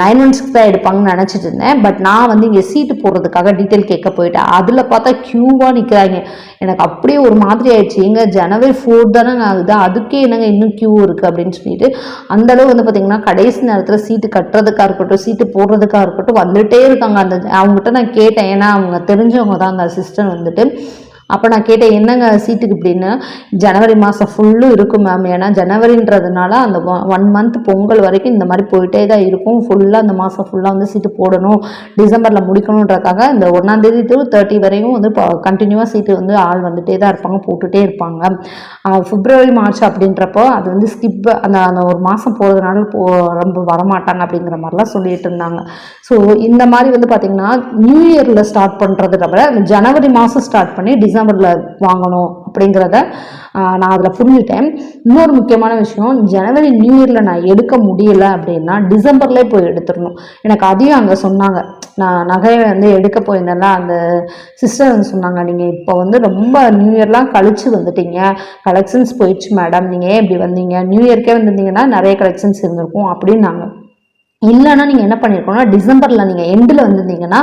நைன் ஒன் சிக்ஸ் தான் எடுப்பாங்கன்னு நினச்சிட்டு இருந்தேன். பட் நான் வந்து இங்கே சீட்டு போடுறதுக்காக டீட்டெயில் கேட்க போயிட்டேன் அதில் பார்த்தா க்யூவாக நிற்கிறாங்க எனக்கு அப்படியே ஒரு மாதிரி ஆயிடுச்சு. எங்க ஜனவரி ஃபோர் தானே ஆகுது. அதுக்கே என்னங்க இன்னும் க்யூ இருக்குது அப்படின்னு சொல்லிட்டு அந்த அளவு வந்து பார்த்தீங்கன்னா கடைசி நேரத்தில் சீட்டு கட்டுறதுக்காக இருக்கட்டும் சீட்டு போடுறதுக்காக இருக்கட்டும் வந்துகிட்டே இருக்காங்க அந்த அவங்ககிட்ட நான் கேட்டேன். ஏன்னா அவங்க தெரிஞ்சவங்க தான் அந்த அசிஸ்டன்ட் வந்துட்டு. அப்போ நான் கேட்டேன் என்னங்க சீட்டுக்கு இப்படின்னு? ஜனவரி மாதம் ஃபுல்லும் இருக்கும் மேம் ஏன்னா ஜனவரின்றதுனால அந்த ஒன் மந்த் பொங்கல் வரைக்கும் இந்த மாதிரி போயிட்டே தான் இருக்கும். ஃபுல்லாக அந்த மாதம் ஃபுல்லாக வந்து சீட்டு போடணும். டிசம்பரில் முடிக்கணுன்றக்காக இந்த ஒன்றாந்தேதி டு தேர்ட்டி வரையும் வந்து கண்டினியூவாக சீட்டு வந்து ஆள் வந்துட்டே தான் இருப்பாங்க போட்டுகிட்டே இருப்பாங்க. ஃபிப்ரவரி பிப்ரவரி மார்ச் அப்படின்றப்போ அது வந்து ஸ்கிப் அந்த அந்த ஒரு மாதம் போகிறதுனால போ ரொம்ப வரமாட்டாங்க அப்படிங்கிற மாதிரிலாம் சொல்லிட்டு இருந்தாங்க. ஸோ இந்த மாதிரி வந்து பார்த்திங்கன்னா நியூ இயரில் ஸ்டார்ட் பண்ணுறது விட ஜனவரி மாதம் ஸ்டார்ட் பண்ணி டிசம்பரில் வாங்கணும் அப்படிங்கிறத நான் அதில் புரிஞ்சுட்டேன் இன்னொரு முக்கியமான விஷயம் ஜனவரி நியூ இயரில் நான் எடுக்க முடியல அப்படின்னா டிசம்பர்லேயே போய் எடுத்துடணும். எனக்கு அதையும் அங்கே சொன்னாங்க. நான் நகையை வந்து எடுக்க போயிருந்தேன்ல அந்த சிஸ்டர் வந்து சொன்னாங்க நீங்கள் இப்போ வந்து ரொம்ப நியூ இயர்லாம் கழிச்சு வந்துட்டீங்க. கலெக்ஷன்ஸ் போயிடுச்சு மேடம். நீங்கள் ஏன் இப்படி வந்தீங்க? நியூ இயர்க்கே வந்திருந்தீங்கன்னா நிறைய கலெக்ஷன்ஸ் இருந்திருக்கும் அப்படின்னாங்க. இல்லைன்னா நீங்கள் என்ன பண்ணியிருக்கோம்னா டிசம்பரில் நீங்கள் எண்டில் வந்திருந்தீங்கன்னா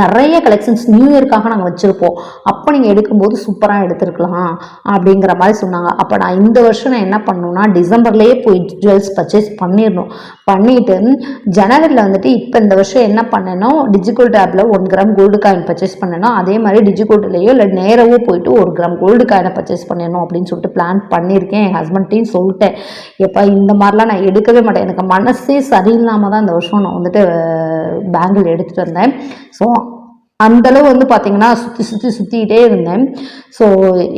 நிறைய கலெக்ஷன்ஸ் நியூ இயர்க்காக நாங்கள் வச்சுருப்போம். அப்போ நீங்கள் எடுக்கும்போது சூப்பராக எடுத்துருக்கலாம் அப்படிங்கிற மாதிரி சொன்னாங்க. அப்போ நான் இந்த வருஷம் நான் என்ன பண்ணணும்னா டிசம்பர்லேயே போய் ஜுவல்ஸ் பர்ச்சேஸ் பண்ணிடணும். பண்ணிவிட்டு ஜனவரியில் வந்துட்டு இப்போ இந்த வருஷம் என்ன பண்ணணும் டிஜிகோல்ட் ஆப்பில் one gram gold coin purchase பண்ணணும் அதே மாதிரி டிஜிகோல்ட்லேயோ இல்லை நேரவோ போயிட்டு ஒரு கிராம் கோல்டு காயினை பர்ச்சேஸ் பண்ணணும் அப்படின்னு சொல்லிட்டு பிளான் பண்ணியிருக்கேன். என் ஹஸ்பண்ட்டையும் சொல்லிட்டேன். எப்போ இந்த மாதிரிலாம் நான் எடுக்கவே மாட்டேன். எனக்கு மனசே சரியில்லாமல் தான் இந்த வருஷம் நான் வந்துட்டு பேங்கிள் எடுத்துகிட்டு வந்தேன். ஸோ அந்தளவு வந்து பார்த்தீங்கன்னா சுற்றி சுற்றி சுற்றிக்கிட்டே இருந்தேன். ஸோ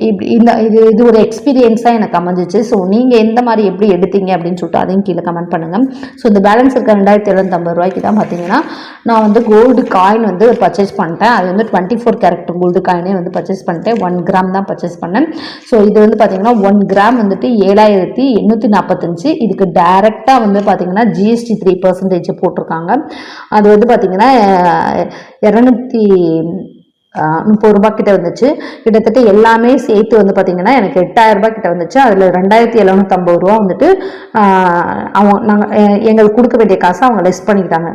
இப்படி இந்த இது இது ஒரு எக்ஸ்பீரியன்ஸாக எனக்கு அமைஞ்சிச்சு. ஸோ நீங்கள் எந்த மாதிரி எப்படி எடுத்தீங்க அப்படின்னு சொல்லிட்டு அதையும் கீழே கமெண்ட் பண்ணுங்கள் ஸோ இந்த பேலன்ஸ் இருக்க ரெண்டாயிரத்தி எழுநூத்தம்பது ரூபாய்க்கு தான் பார்த்தீங்கன்னா நான் வந்து கோல்டு காயின் வந்து பர்ச்சேஸ் பண்ணிட்டேன். அது வந்து டுவெண்ட்டி ஃபோர் கேரக்டர் கோல்டு காயினே வந்து பர்ச்சேஸ் பண்ணிட்டேன். ஒன் கிராம் தான் பர்ச்சேஸ் பண்ணேன். ஸோ இது வந்து பார்த்தீங்கன்னா ஒன் கிராம் வந்துட்டு ஏழாயிரத்தி எண்ணூற்றி நாற்பத்தஞ்சு இதுக்கு டேரெக்டாக வந்து பார்த்தீங்கன்னா ஜிஎஸ்டி த்ரீ பர்சன்டேஜ் போட்டிருக்காங்க. அது வந்து பார்த்தீங்கன்னா இரநூத்தி முப்பது ரூபாய் கிட்ட வந்துச்சு. கிட்டத்தட்ட எல்லாமே சேர்த்து வந்து பார்த்தீங்கன்னா எனக்கு எட்டாயிரம் ரூபாய் கிட்ட வந்துச்சு. அதில் ரெண்டாயிரத்தி எழுநூத்தம்பது ரூபா வந்துட்டு அவங்க நாங்கள் எங்களுக்கு கொடுக்க வேண்டிய காசை அவங்க லெஸ் பண்ணிக்கிட்டாங்க.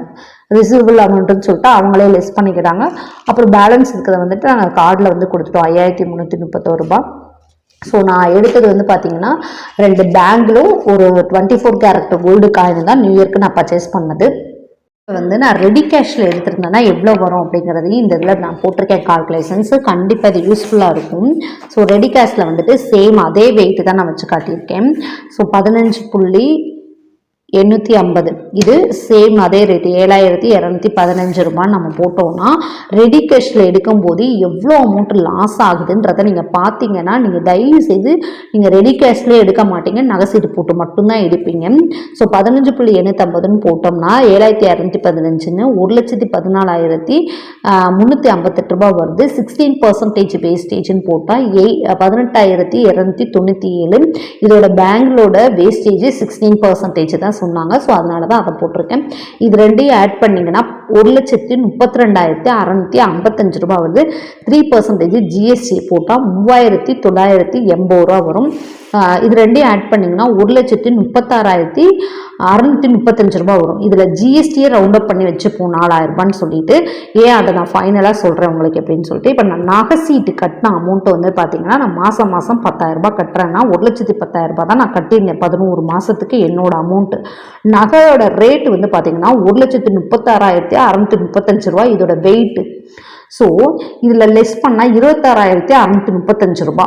ரிசீவபிள் அமௌண்ட்டுன்னு சொல்லிட்டு அவங்களே லெஸ் பண்ணிக்கிட்டாங்க. அப்புறம் பேலன்ஸ் இருக்கிறத வந்துட்டு நாங்கள் கார்டில் வந்து கொடுத்துட்டோம். ஐயாயிரத்தி முந்நூற்றி முப்பத்தோரு ரூபாய். ஸோ நான் எடுத்தது வந்து பார்த்தீங்கன்னா ரெண்டு பேங்கிலும் ஒரு twenty four character gold coin தான் நியூ இயர்க்கு நான் பர்ச்சேஸ் பண்ணது. வந்து நான் ரெடி கேஷில் எடுத்திருந்தேன்னா எவ்வளோ வரும் அப்படிங்கிறதையும் இந்த இதில் நான் போட்டிருக்கேன் கால்குலேஷன்ஸு கண்டிப்பாக இது யூஸ்ஃபுல்லாக இருக்கும். ஸோ ரெடி கேஷில் வந்துட்டு சேம் அதே வெயிட்டு தான் நான் வச்சு காட்டியிருக்கேன். ஸோ பதினஞ்சு புள்ளி எண்ணூற்றி ஐம்பது. இது சேம் அதே ரேட்டு ஏழாயிரத்தி இரநூத்தி பதினஞ்சு ரூபான்னு நம்ம போட்டோம்னா ரெடி கேஷில் எடுக்கும்போது எவ்வளோ அமௌண்ட் லாஸ் ஆகுதுன்றதை நீங்கள் பார்த்தீங்கன்னா நீங்கள் தயவு செய்து நீங்கள் ரெடி கேஷ்லேயே எடுக்க மாட்டீங்க. நகைசீட்டு போட்டு மட்டும்தான் எடுப்பீங்க. ஸோ பதினஞ்சு புள்ளி எண்ணூற்றம்பதுன்னு போட்டோம்னா ஏழாயிரத்தி இரநூத்தி பதினஞ்சுன்னு ஒரு லட்சத்தி பதினாலாயிரத்தி முந்நூற்றி ஐம்பத்தெட்டு ரூபா வருது. சிக்ஸ்டீன் பர்சன்டேஜ் வேஸ்டேஜ்னு போட்டால் எய் பதினெட்டாயிரத்தி இரநூத்தி தொண்ணூற்றி ஏழு. இதோட பேங்களோட வேஸ்டேஜ் சிக்ஸ்டீன் பர்சன்டேஜ் தான். சொன்னாங்க. ஸோ அதனால தான் அதை போட்டிருக்கேன். இது ரெண்டையும் ஆட் பண்ணிங்கன்னா ஒரு லட்சத்தி முப்பத்தி ரெண்டாயிரத்தி அறநூற்றி ஐம்பத்தஞ்சு ரூபா வருது. த்ரீ பர்சன்டேஜ் ஜிஎஸ்டி போட்டால் மூவாயிரத்தி தொள்ளாயிரத்தி எண்பது ரூபா வரும். இது ரெண்டையும் ஆட் பண்ணிங்கன்னா ஒரு லட்சத்தி முப்பத்தாறாயிரத்தி அறநூற்றி முப்பத்தஞ்சு ரூபா வரும். இதில் ஜிஎஸ்டியை ரவுண்ட் அப் பண்ணி வச்சுப்போம் நாலாயிரம் ரூபான்னு சொல்லிட்டு. ஏன் அதை நான் ஃபைனலாக சொல்கிறேன் உங்களுக்கு எப்படின்னு சொல்லிட்டு இப்போ நான் நகை சீட்டு கட்டின அமௌண்ட்டை வந்து பார்த்தீங்கன்னா நான் மாதம் மாதம் பத்தாயிரரூபா கட்டுறேன்னா ஒரு லட்சத்தி பத்தாயிரரூபா தான் நான் கட்டியிருந்தேன் பதினோரு மாதத்துக்கு என்னோட அமௌண்ட்டு நகையோட ரேட்டு வந்து பார்த்தீங்கன்னா ஒரு லட்சத்தி முப்பத்தாறாயிரத்தி அறநூற்றி முப்பத்தஞ்சு ரூபா இதோட வெயிட்டு ஸோ இதில் லெஸ் பண்ணால் இருபத்தாறாயிரத்தி அறநூற்றி முப்பத்தஞ்சு ரூபா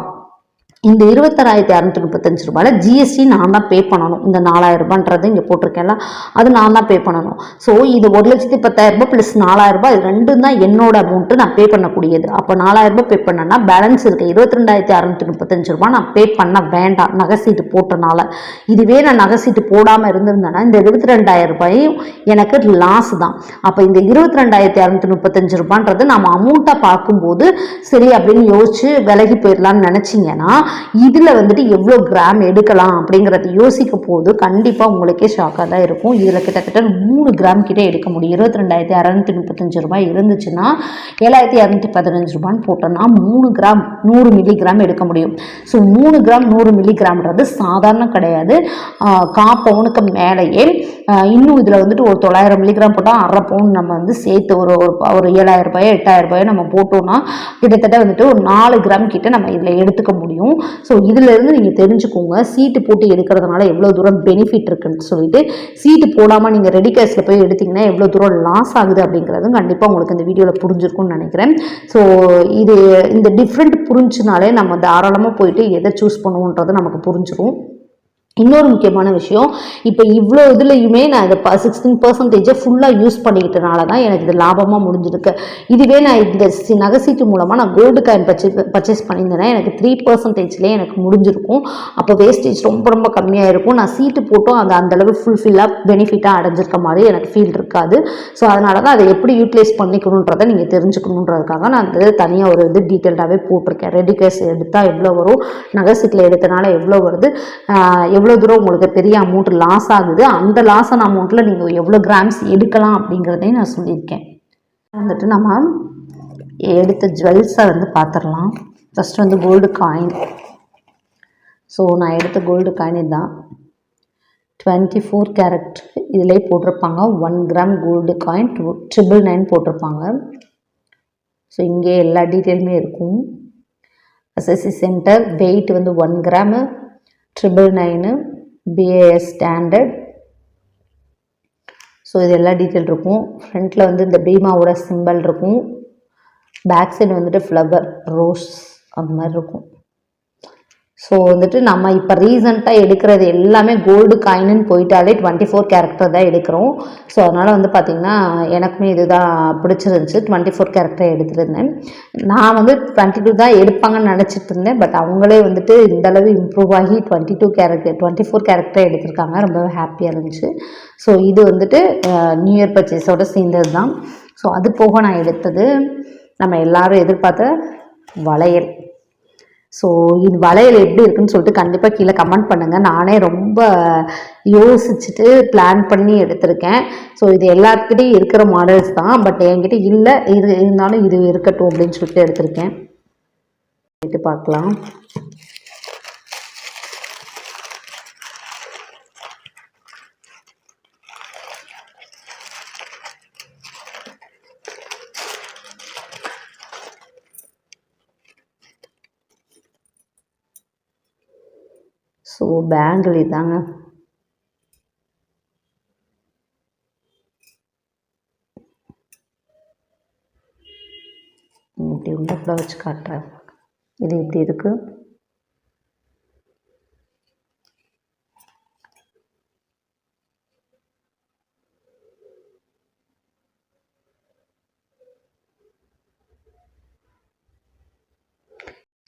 இந்த இருபத்தாறாயிரத்தி அறநூற்றி முப்பத்தஞ்சு ரூபாயில் ஜிஎஸ்டி நான் தான் பே பண்ணணும். இந்த நாலாயிரம் ரூபான்றது இங்கே போட்டிருக்கேன்ல அது நான் தான் பே பண்ணணும். ஸோ இது ஒரு லட்சத்தி பத்தாயிரம் ரூபாய் ப்ளஸ் நாலாயிரம் ரூபாய் இது ரெண்டும் தான் என்னோட அமௌண்ட்டு நான் பே பண்ணக்கூடியது. அப்போ நாலாயிரம் ரூபாய் பே பண்ணேன்னா பேலன்ஸ் இருக்கு. இருபத்தி ரெண்டாயிரத்தி அறநூற்றி முப்பத்தஞ்சு ரூபாய் நான் பே பண்ண வேண்டாம். நகை சீட்டு போட்டனால. இதுவே நான் நகை சீட்டு போடாமல் இருந்திருந்தேன்னா இந்த இருபத்தி ரெண்டாயிரம் ரூபாயும் எனக்கு லாஸ் தான். அப்போ இந்த இருபத்தி ரெண்டாயிரத்தி அறநூற்றி முப்பத்தஞ்சு ரூபான்றது நம்ம அமௌண்ட்டாக பார்க்கும்போது சரி அப்படின்னு யோசிச்சு விலகி போயிடலான்னு நினச்சிங்கன்னா இதில் வந்துட்டு எவ்வளோ கிராம் எடுக்கலாம் அப்படிங்கிறத யோசிக்க போது கண்டிப்பாக உங்களுக்கே ஷாக்காக தான் இருக்கும். இதில் கிட்டத்தட்ட மூணு கிராம் கிட்டே எடுக்க முடியும். இருபத்தி ரெண்டாயிரத்தி அறநூற்றி முப்பத்தஞ்சு ரூபாய் இருந்துச்சுன்னா ஏழாயிரத்தி இரநூத்தி பதினஞ்சு ரூபான்னு போட்டோம்னா மூணு கிராம் நூறு மில்லி கிராம் எடுக்க முடியும். ஸோ மூணு கிராம் நூறு மில்லி கிராம்ன்றது சாதாரண கிடையாது. கா பவுனுக்கு மேலேயே இன்னும் இதில் வந்துட்டு ஒரு தொள்ளாயிரம் மில்லிகிராம் போட்டால் அரை பவுன் நம்ம வந்து சேர்த்து ஒரு ஒரு ஏழாயிரம் ரூபாயோ எட்டாயிரம் ரூபாயோ நம்ம போட்டோம்னா கிட்டத்தட்ட வந்துட்டு ஒரு நாலு கிராம் கிட்ட நம்ம இதில் எடுத்துக்க முடியும். ஸோ இதிலேருந்து நீங்கள் தெரிஞ்சுக்கோங்க. சீட்டு போட்டு எடுக்கிறதுனால எவ்வளோ தூரம் பெனிஃபிட் இருக்குன்னு சொல்லிட்டு சீட்டு போடாமல் நீங்கள் ரெடி கேஷில் போய் எடுத்திங்கன்னா எவ்வளோ தூரம் லாஸ் ஆகுது அப்படிங்கிறதும் கண்டிப்பாக உங்களுக்கு இந்த வீடியோவில் புரிஞ்சிருக்கும்னு நினைக்கிறேன். ஸோ இது இந்த டிஃப்ரெண்ட் புரிஞ்சுனாலே நம்ம தாராளமாக போயிட்டு எதை சூஸ் பண்ணுவோன்றது நமக்கு புரிஞ்சிடும் இன்னொரு முக்கியமான விஷயம் இப்போ இவ்வளோ இதுலையுமே நான் இதை ப சிக்ஸ்டீன் பர்சன்டேஜை ஃபுல்லாக யூஸ் பண்ணிக்கிட்டனால தான் எனக்கு இது லாபமாக முடிஞ்சிருக்கு. இதுவே நான் இந்த நகை சீட்டு மூலமாக நான் கோல்டு காயின் பர்ச்சேஸ் பர்ச்சேஸ் பண்ணியிருந்தேன்னா எனக்கு த்ரீ பர்சன்டேஜ்லேயே எனக்கு முடிஞ்சிருக்கும். அப்போ வேஸ்டேஜ் ரொம்ப ரொம்ப கம்மியாக இருக்கும் நான் சீட்டு போட்டும் அந்த அந்தளவு ஃபுல்ஃபில்லாக பெனிஃபிட்டாக அடைஞ்சிருக்க மாதிரி எனக்கு ஃபீல் இருக்காது. ஸோ அதனால தான் அதை எப்படி யூட்டிலைஸ் பண்ணிக்கணுன்றதை நீங்கள் தெரிஞ்சுக்கணுன்றதுக்காக நான் அந்த தனியாக ஒரு இது டீட்டெயில்டாகவே போட்டிருக்கேன். ரெடி கேஸ் எடுத்தால் எவ்வளோ வரும்? நகை சீட்டில் எடுத்தனால எவ்வளோ வருது? எவ்வளோ எவ்வளோ தூரம் உங்களுக்கு பெரிய அமௌண்ட் லாஸ் ஆகுது அந்த லாஸ் ஆன அமௌண்ட்டில் நீங்கள் எவ்வளோ கிராம்ஸ் எடுக்கலாம் அப்படிங்கிறதையும் நான் சொல்லியிருக்கேன். வந்துட்டு நம்ம எடுத்த ஜுவல்ஸை வந்து பார்த்துடலாம் ஃபஸ்ட்டு வந்து கோல்டு காயின் ஸோ நான் எடுத்த கோல்டு காயின் தான் டுவெண்ட்டி ஃபோர் கேரட் இதிலே போட்டிருப்பாங்க. One gram gold coin two triple nine போட்டிருப்பாங்க. ஸோ இங்கே எல்லா டீட்டெயிலுமே இருக்கும். எஸ்எஸ்சி சென்டர் வெயிட் வந்து one gram triple nine BAS standard so இது எல்லா டீட்டெயில் இருக்கும். ஃப்ரண்ட்டில் வந்து இந்த பீமாவோட சிம்பல் இருக்கும். பேக் சைடு வந்துட்டு ஃப்ளவர் ரோஸ் அந்த மாதிரி இருக்கும். ஸோ வந்துட்டு நம்ம இப்போ ரீசண்டாக எடுக்கிறது எல்லாமே கோல்டு காயின்னு போயிட்டாலே டுவெண்ட்டி ஃபோர் கேரக்டர் தான் எடுக்கிறோம். ஸோ அதனால் வந்து பார்த்திங்கன்னா எனக்குமே இதுதான் பிடிச்சிருந்துச்சு. டுவெண்ட்டி ஃபோர் கேரக்டர் எடுத்துருந்தேன். நான் வந்து டுவெண்ட்டி டூ தான் எடுப்பாங்கன்னு நினச்சிட்டு இருந்தேன். பட் அவங்களே வந்துட்டு இந்தளவு இம்ப்ரூவ் ஆகி twenty two character twenty four character எடுத்திருக்காங்க ரொம்ப ஹாப்பியாக இருந்துச்சு. ஸோ இது வந்துட்டு நியூ இயர் பர்ச்சேஸோட சேர்ந்தது தான். ஸோ அது போக நான் எடுத்தது நம்ம எல்லோரும் எதிர்பார்த்த வளையல். ஸோ இது வளையல் எப்படி இருக்குன்னு சொல்லிட்டு கண்டிப்பாக கீழே கமெண்ட் பண்ணுங்கள் நானே ரொம்ப யோசிச்சுட்டு பிளான் பண்ணி எடுத்திருக்கேன். ஸோ இது எல்லாத்துக்கிட்டையும் இருக்கிற மாடல்ஸ் தான். பட் என்கிட்ட இல்லை. இது இருந்தாலும் இது இருக்கட்டும் அப்படின்னு சொல்லிட்டு எடுத்திருக்கேன். கேட்டு பார்க்கலாம். ஸோ பேங்கிள் இதாங்க இப்படி உள்ள வச்சு காட்டுறேன். இது இப்படி இருக்கு.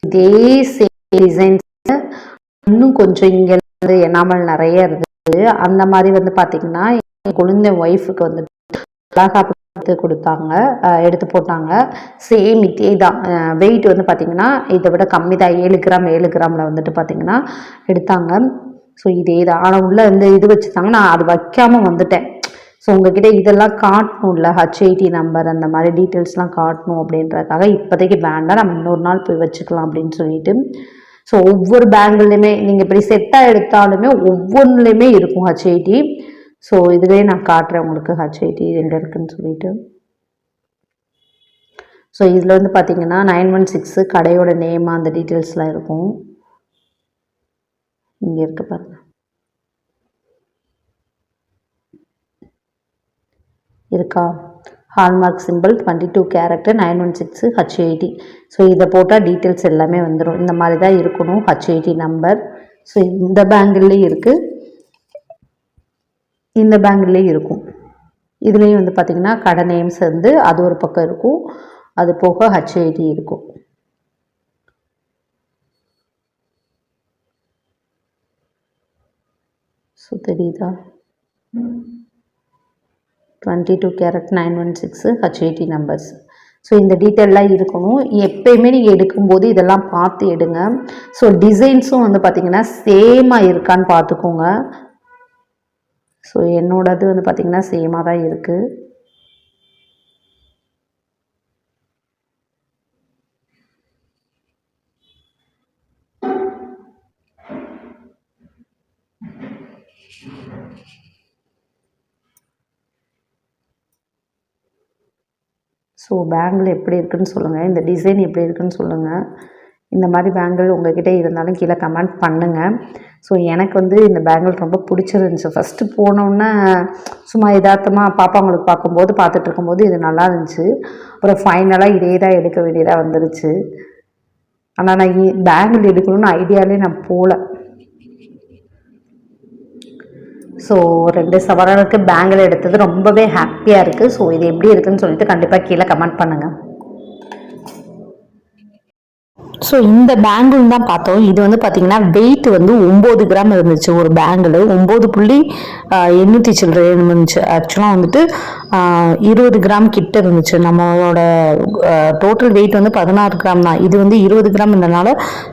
இதே சேம் டிசைன் இன்னும் கொஞ்சம் இங்கே வந்து எனாமல் நிறைய இருந்தது அந்த மாதிரி வந்து பார்த்தீங்கன்னா என் குழந்தை ஒய்ஃபுக்கு வந்து வளகாப்பு எடுத்து கொடுத்தாங்க. எடுத்து போட்டாங்க. சேம் இதே தான். வெயிட் வந்து பார்த்தீங்கன்னா இதை விட கம்மி தான். ஏழு கிராம் ஏழு கிராமில் வந்துட்டு பார்த்தீங்கன்னா எடுத்தாங்க. ஸோ இதே தான். ஆனால் உள்ள இந்த இது வச்சுருந்தாங்க நான் அது வைக்காமல் வந்துட்டேன். ஸோ உங்ககிட்ட இதெல்லாம் காட்டணும்ல? ஹச்ஐடி நம்பர் அந்த மாதிரி டீட்டெயில்ஸ்லாம் காட்டணும் அப்படின்றதுக்காக இப்போதைக்கு வேண்டாம். நம்ம இன்னொரு நாள் போய் வச்சுக்கலாம் அப்படின்னு சொல்லிட்டு. ஸோ ஒவ்வொரு பேங்கிள்லையுமே நீங்கள் இப்படி செட்டாக எடுத்தாலுமே ஒவ்வொன்றுலையுமே இருக்கும் ஹச்ஐடி ஸோ இதுவே நான் காட்டுறேன் உங்களுக்கு ஹச்ஐடி எங்கே இருக்குன்னு சொல்லிட்டு. ஸோ இதில் வந்து பார்த்தீங்கன்னா நைன் ஒன் சிக்ஸு கடையோட நேம் அந்த டீட்டெயில்ஸ்லாம் இருக்கும். இங்கே இருக்கு பாருங்க. இருக்கா? Hallmark simple twenty two character nine one six HID so இதை போட்டால் டீட்டெயில்ஸ் எல்லாமே வந்துடும் இந்த மாதிரி தான் இருக்கணும் ஹச்ஐடி நம்பர் ஸோ இந்த பேங்கிள்லேயும் இருக்குது இந்த பேங்கிள்லேயும் இருக்கும். இதுலேயும் வந்து பார்த்திங்கன்னா கடை நேம்ஸ் வந்து அது ஒரு பக்கம் இருக்கும். அது போக ஹச்ஐடி இருக்கும். ஸோ தெரியுதா? Twenty two carat nine one six HID numbers so இந்த டீட்டெயிலாக இருக்கணும். எப்பயுமே நீங்கள் எடுக்கும்போது இதெல்லாம் பார்த்து எடுங்க. ஸோ டிசைன்ஸும் வந்து பார்த்திங்கன்னா சேமாக இருக்கான்னு பார்த்துக்கோங்க. ஸோ என்னோடது வந்து பார்த்திங்கன்னா சேமாக தான் இருக்குது ஸோ பேங்கிள் எப்படி இருக்குதுன்னு சொல்லுங்கள் இந்த டிசைன் எப்படி இருக்குதுன்னு சொல்லுங்கள் இந்த மாதிரி பேங்கிள் உங்ககிட்ட இருந்தாலும் கீழே கமெண்ட் பண்ணுங்கள் ஸோ எனக்கு வந்து இந்த பேங்கிள் ரொம்ப பிடிச்சிருந்துச்சு. ஃபஸ்ட்டு போனோன்னே சும்மா யதார்த்தமாக பாப்பாங்களுக்கு பார்க்கும்போது பார்த்துட்டு இருக்கும்போது இது நல்லா இருந்துச்சு. அப்புறம் ஃபைனலாக இதே தான் எடுக்க வேண்டியதாக வந்துருச்சு. ஆனால் நான் பேங்கிள் எடுக்கணும்னு ஐடியாலே நான் போகல ஸோ ரெண்டு சவரனுக்கு பேங்கில் எடுத்தது ரொம்பவே ஹாப்பியாக இருக்குது ஸோ இது எப்படி இருக்குதுன்னு சொல்லிட்டு கண்டிப்பாக கீழே கமெண்ட் பண்ணுங்கள் ஸோ இந்த பேங்கிள் தான் பார்த்தோம். இது வந்து பார்த்தீங்கன்னா வெயிட் வந்து ஒம்பது கிராம் இருந்துச்சு ஒரு பேங்கிள் ஒம்பது புள்ளி எண்ணூற்றி சில்லறை இருந்துச்சு. ஆக்சுவலாக வந்துட்டு இருபது கிராம் கிட்ட இருந்துச்சு. நம்மளோட டோட்டல் வெயிட் வந்து பதினாறு கிராம் தான். இது வந்து இருபது கிராம் இருந்தனால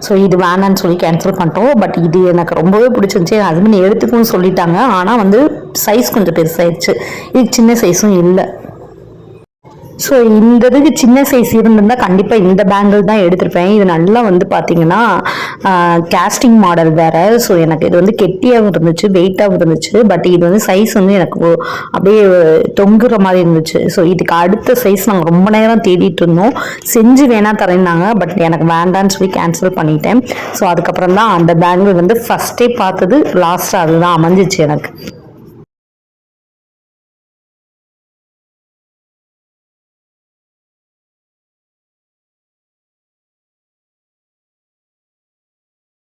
ஸோ இது வேணான்னு சொல்லி கேன்சல் பண்ணிட்டோம். பட் இது எனக்கு ரொம்பவே பிடிச்சிருந்துச்சு. என் ஹஸ்பண்ட் எடுத்துக்குன்னு சொல்லிட்டாங்க. ஆனால் வந்து சைஸ் கொஞ்சம் பெருசாயிடுச்சு இது சின்ன சைஸும் இல்லை. ஸோ இந்த இதுக்கு சின்ன சைஸ் இருந்திருந்தால் கண்டிப்பாக இந்த பேங்கிள் தான் எடுத்திருப்பேன். இது நல்லா வந்து பார்த்தீங்கன்னா கேஸ்டிங் மாடல் வேறு. ஸோ எனக்கு இது வந்து கெட்டியாகவும் இருந்துச்சு வெயிட்டாகவும் இருந்துச்சு. பட் இது வந்து சைஸ் வந்து எனக்கு அப்படியே தொங்குற மாதிரி இருந்துச்சு. ஸோ இதுக்கு அடுத்த சைஸ் நாங்கள் ரொம்ப நேரம் தேடிட்டு இருந்தோம். செஞ்சு வேணா தரேன்னாங்க. பட் எனக்கு வேண்டான்னு சொல்லி கேன்சல் பண்ணிட்டேன். ஸோ அதுக்கப்புறம் தான் அந்த பேங்கிள் வந்து ஃபஸ்ட்டே பார்த்தது லாஸ்ட்டாக அதுதான் அமைஞ்சிச்சு எனக்கு.